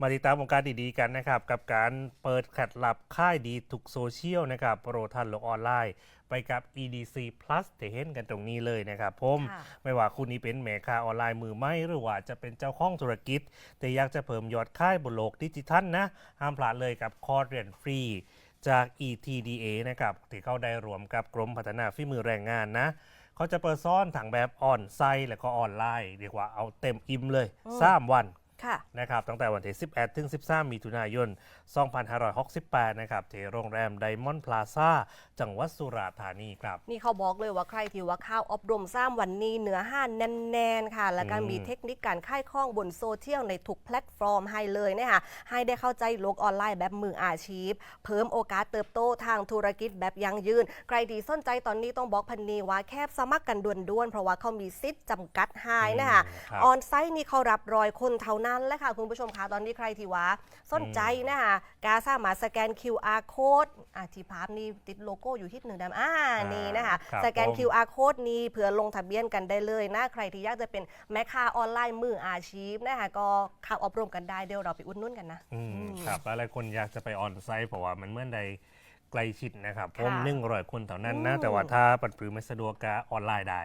มาติดตามวงการดีๆกันนะครับ กับการเปิดแคดลับค่ายดีทุกโซเชียลนะครับโปรทันโลกออนไลน์ ไปกับ EDC Plus ที่เห็นกันตรงนี้เลยนะครับผมค่ะไม่ว่าคุณนี้เป็นแม่ค้าออนไลน์มือไม่หรือว่าจะเป็นเจ้าของธุรกิจ แต่อยากจะเพิ่มยอดค่ายบนโลกดิจิทัลนะ ห้ามพลาดเลยกับคอร์สเรียนฟรีจาก ETDA นะครับที่เขาได้รวมกับกรมพัฒนาฝีมือแรงงานนะเขาจะเปิดซ้อนถังแบบออนไซต์และก็ออนไลน์เรียกว่าเอาเต็มอิ่มเลยอืม3วัน ค่ะนะครับตั้งแต่วันที่ 11 ถึง 13 มิถุนายน 2568 นะครับที่โรงแรมไดมอนด์พลาซ่าจังหวัดสุราษฎร์ธานีครับ นี่เขาบอกเลยว่าใครที่ว่าข้าวอบรมซ้ำวันนี้เนื้อห้านแน่นๆค่ะ แล้วก็อืมมีเทคนิคการค่ายข้องบนโซเชียลในทุกแพลตฟอร์มให้เลยนะคะให้ได้เข้าใจโลกออนไลน์แบบมืออาชีพ เพิ่มโอกาสเติบโตทางธุรกิจแบบยั่งยืน ใครที่สนใจตอนนี้ต้องบอกพันนีว่าแคบสมัครกันด่วนๆเพราะว่าเขามีซิทจำกัดให้นะคะอืมครับออนไซต์นี่เขารับรอยคนเท่านั้นแหละค่ะคุณผู้ชมคะตอนนี้ใครที่ว่าสนใจนะคะกาสามารถสแกน QR code อะที่ภาพนี้ติดโลโก้อยู่ที่หนึ่งดำอ่านี่นะคะครับสแกน ผม QR code นี้เผื่อลงทะเบียนกันได้เลยนะใครที่อยากจะเป็นแม่ค้าออนไลน์มืออาชีพนะคะก็เข้าอบรมกันได้เดี๋ยวเราไปอุดหนุ่นกันนะ อืมอืมครับหลายๆคนอยากจะไปออนไซต์เพราะว่ามันเหมื่อนใดใกล้ชิดนะครับค่ะผมหนึ่งร้อยคนเท่านั้นนะอืมแต่ว่าถ้าปัดปรือไม่สะดวกก็ออนไลน์ได้